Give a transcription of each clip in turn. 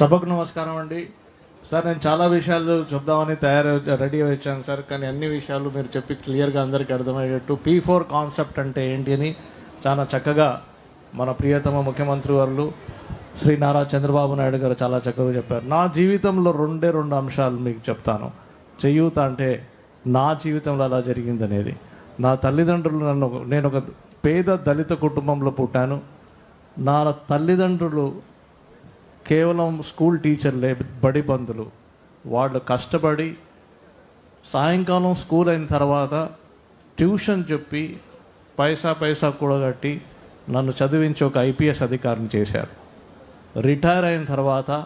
సభకు నమస్కారం అండి. సార్ నేను చాలా విషయాలు చెప్దామని తయారు రెడీ వచ్చాను సార్. కానీ అన్ని విషయాలు మీరు చెప్పి క్లియర్గా అందరికీ అర్థమయ్యేట్టు పీ ఫోర్ కాన్సెప్ట్ అంటే ఏంటి అని చాలా చక్కగా మన ప్రియతమ ముఖ్యమంత్రి వారు శ్రీ నారా చంద్రబాబు నాయుడు గారు చాలా చక్కగా చెప్పారు. నా జీవితంలో రెండే రెండు అంశాలు మీకు చెప్తాను. చేయూత అంటే నా జీవితంలో అలా జరిగింది అనేది నా తల్లిదండ్రులు నన్ను నేను ఒక పేద దళిత కుటుంబంలో పుట్టాను. నా తల్లిదండ్రులు కేవలం స్కూల్ టీచర్లే బడి బంధులు వాళ్ళు కష్టపడి సాయంకాలం స్కూల్ అయిన తర్వాత ట్యూషన్ చెప్పి పైసా పైసా కూడగట్టి నన్ను చదివించి ఒక ఐపీఎస్ అధికారిని చేశారు. రిటైర్ అయిన తర్వాత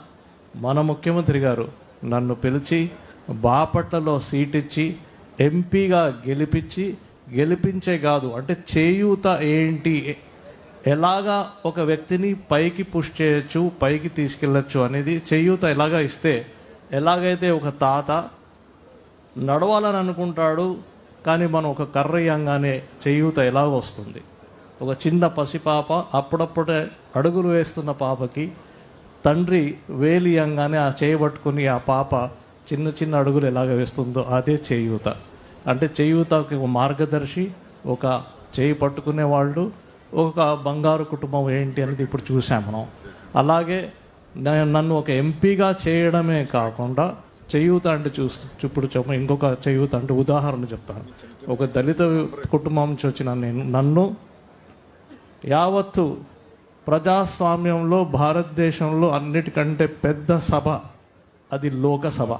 మన ముఖ్యమంత్రి గారు నన్ను పిలిచి బాపట్లలో సీట్ ఇచ్చి ఎంపీగా గెలిపించి గెలిపించే కాదు అంటే చేయూత ఏంటి ఎలాగా ఒక వ్యక్తిని పైకి పుష్ చేయొచ్చు పైకి తీసుకెళ్ళచ్చు అనేది చేయూత ఎలాగా ఇస్తే ఎలాగైతే ఒక తాత నడవాలని అనుకుంటాడు కానీ మనం ఒక కర్ర ఇయ్యంగానే చేయూత ఎలాగ వస్తుంది? ఒక చిన్న పసిపాప అప్పుడప్పుడే అడుగులు వేస్తున్న పాపకి తండ్రి వేలియంగానే ఆ చేయబట్టుకుని ఆ పాప చిన్న చిన్న అడుగులు ఎలాగ వేస్తుందో అదే చేయూత. అంటే చేయూతకి ఒక మార్గదర్శి ఒక చేయి పట్టుకునే వాళ్ళు ఒక బంగారు కుటుంబం ఏంటి అనేది ఇప్పుడు చూసాం మనం. అలాగే నన్ను ఒక ఎంపీగా చేయడమే కాకుండా చేయూత అంటే చూ ఇప్పుడు చెప్ప ఇంకొక చేయూత అంటే ఉదాహరణ చెప్తాను. ఒక దళిత కుటుంబం నుంచి వచ్చిన నేను నన్ను యావత్తు ప్రజాస్వామ్యంలో భారతదేశంలో అన్నిటికంటే పెద్ద సభ అది లోకసభ.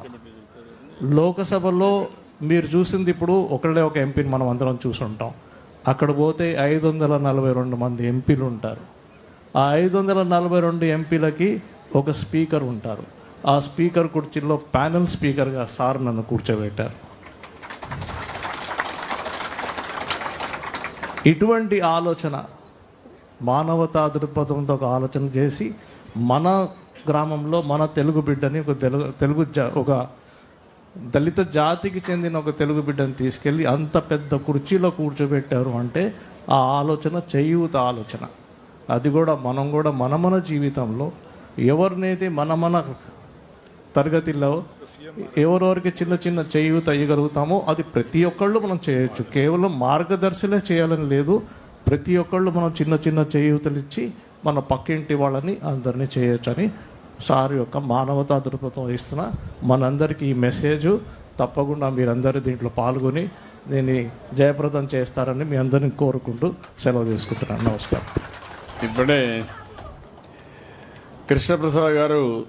లోకసభలో మీరు చూసింది ఇప్పుడు ఒకళ్ళే ఒక ఎంపీని మనం అందరం చూసుంటాం. అక్కడ పోతే ఐదు వందల నలభై రెండు మంది ఎంపీలు ఉంటారు. ఆ ఐదు వందల నలభై రెండు ఎంపీలకి ఒక స్పీకర్ ఉంటారు. ఆ స్పీకర్ కుర్చీలో ప్యానెల్ స్పీకర్గా సార్ నన్ను కూర్చోబెట్టారు. ఇటువంటి ఆలోచన మానవతా దృక్పథంతో ఒక ఆలోచన చేసి మన గ్రామంలో మన తెలుగు బిడ్డని ఒక తెలుగు తెలుగు జా ఒక దళిత జాతికి చెందిన ఒక తెలుగు బిడ్డని తీసుకెళ్ళి అంత పెద్ద కుర్చీలో కూర్చోబెట్టారు అంటే ఆ ఆలోచన చేయూత ఆలోచన. అది కూడా మనం కూడా మన మన జీవితంలో ఎవరినైతే మన మన తరగతిలో ఎవరెవరికి చిన్న చిన్న చేయూత ఇవ్వగలుగుతామో అది ప్రతి ఒక్కళ్ళు మనం చేయొచ్చు. కేవలం మార్గదర్శులే చేయాలని లేదు. ప్రతి ఒక్కళ్ళు మనం చిన్న చిన్న చేయూతలు ఇచ్చి మన పక్కింటి వాళ్ళని అందరినీ చేయొచ్చు అని సార్ యొక్క మానవతా దృక్పథం ఇస్తున్న మనందరికీ ఈ మెసేజ్. తప్పకుండా మీరందరూ దీంట్లో పాల్గొని దీన్ని జయప్రదం చేస్తారని మీ అందరిని కోరుకుంటూ సెలవు తీసుకుంటున్నాను. నమస్కారం. ఇప్పుడే కృష్ణప్రసాద్ గారు